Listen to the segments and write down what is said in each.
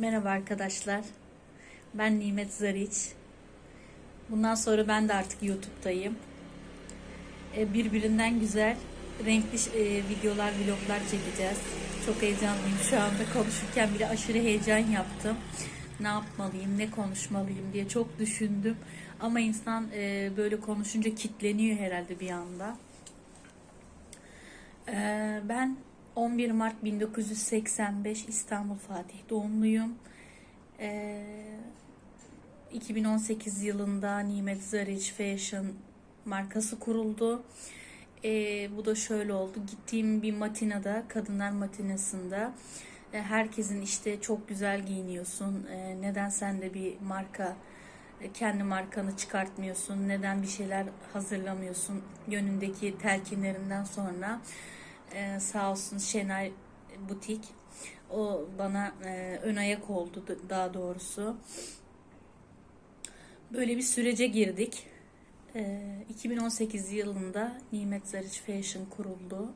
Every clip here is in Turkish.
Merhaba arkadaşlar. Ben Nimet Zariç. Bundan sonra ben de artık YouTube'dayım. E, Birbirinden güzel, renkli e, videolar, vloglar çekeceğiz. Çok heyecanlıyım şu anda konuşurken bile aşırı heyecan yaptım. Ne yapmalıyım, ne konuşmalıyım diye çok düşündüm. Ama insan e, böyle konuşunca kitleniyor herhalde bir anda. Ben 11 Mart 1985 İstanbul Fatih doğumluyum. Ee, 2018 yılında Nimet Zariç Fashion markası kuruldu. Ee, bu da şöyle oldu. Gittiğim bir matinada, kadınlar matinasında e, herkesin işte çok güzel giyiniyorsun. e, neden sen de bir marka e, kendi markanı çıkartmıyorsun, neden bir şeyler hazırlamıyorsun yönündeki telkinlerinden sonra e, sağ olsun Şenay Butik o bana e, ön ayak oldu da- daha doğrusu. Böyle bir sürece girdik. E, 2018 yılında Nimet Zariç Fashion kuruldu.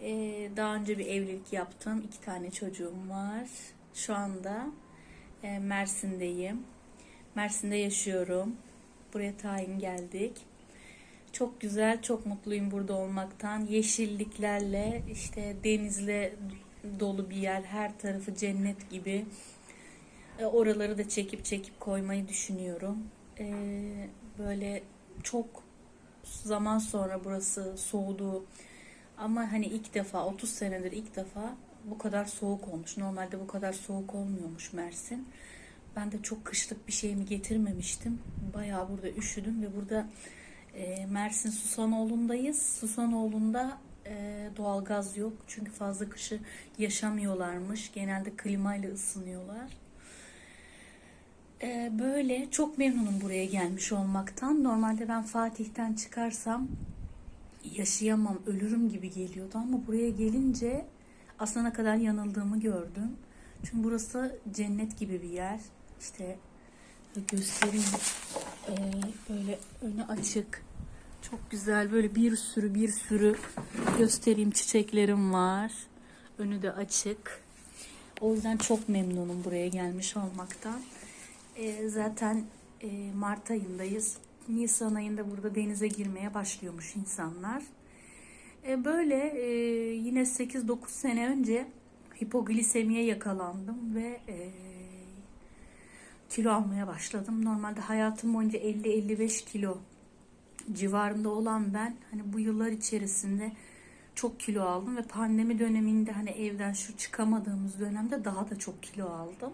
E, daha önce bir evlilik yaptım. iki tane çocuğum var. Şu anda e, Mersin'deyim. Mersin'de yaşıyorum. Buraya tayin geldik. Çok güzel, çok mutluyum burada olmaktan. Yeşilliklerle, işte denizle dolu bir yer, her tarafı cennet gibi. E, Oraları da çekip çekip koymayı düşünüyorum. E, Böyle çok zaman sonra burası soğudu. Ama hani ilk defa, 30 senedir ilk defa bu kadar soğuk olmuş. Normalde bu kadar soğuk olmuyormuş Mersin. Ben de çok kışlık bir şeyimi getirmemiştim. Bayağı burada üşüdüm ve burada e, Mersin Susanoğlu'ndayız. Susanoğlu'nda e, doğalgaz yok. Çünkü fazla kışı yaşamıyorlarmış. Genelde klimayla ısınıyorlar. E, böyle çok memnunum buraya gelmiş olmaktan. Normalde ben Fatih'ten çıkarsam yaşayamam, ölürüm gibi geliyordu ama buraya gelince aslında kadar yanıldığımı gördüm. Çünkü burası cennet gibi bir yer. İşte göstereyim. Ee, böyle önü açık. Çok güzel böyle bir sürü bir sürü göstereyim çiçeklerim var. Önü de açık. O yüzden çok memnunum buraya gelmiş olmaktan. Ee, zaten e, Mart ayındayız. Nisan ayında burada denize girmeye başlıyormuş insanlar. E, böyle e, yine 8-9 sene önce hipoglisemiye yakalandım ve e, kilo almaya başladım. Normalde hayatım boyunca 50-55 kilo civarında olan ben hani bu yıllar içerisinde çok kilo aldım ve pandemi döneminde hani evden şu çıkamadığımız dönemde daha da çok kilo aldım.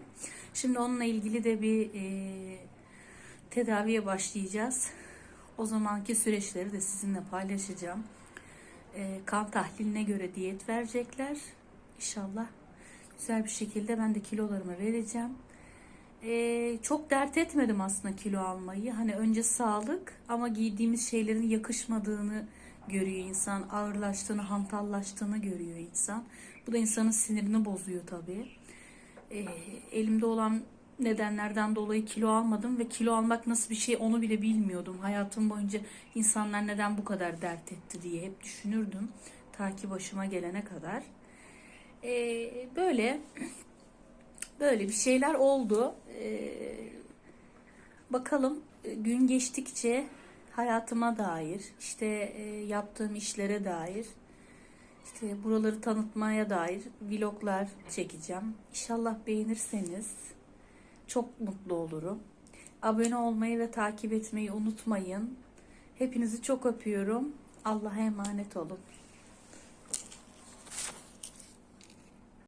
Şimdi onunla ilgili de bir e, tedaviye başlayacağız. O zamanki süreçleri de sizinle paylaşacağım. E, kan tahliline göre diyet verecekler. İnşallah güzel bir şekilde ben de kilolarımı vereceğim. E, çok dert etmedim aslında kilo almayı. Hani önce sağlık ama giydiğimiz şeylerin yakışmadığını görüyor insan. Ağırlaştığını, hantallaştığını görüyor insan. Bu da insanın sinirini bozuyor tabii. E, elimde olan nedenlerden dolayı kilo almadım ve kilo almak nasıl bir şey onu bile bilmiyordum. Hayatım boyunca insanlar neden bu kadar dert etti diye hep düşünürdüm. Ta ki başıma gelene kadar. Ee, böyle böyle bir şeyler oldu. Ee, bakalım e, gün geçtikçe hayatıma dair, işte e, yaptığım işlere dair, işte buraları tanıtmaya dair vloglar çekeceğim. İnşallah beğenirseniz çok mutlu olurum. Abone olmayı ve takip etmeyi unutmayın. Hepinizi çok öpüyorum. Allah'a emanet olun.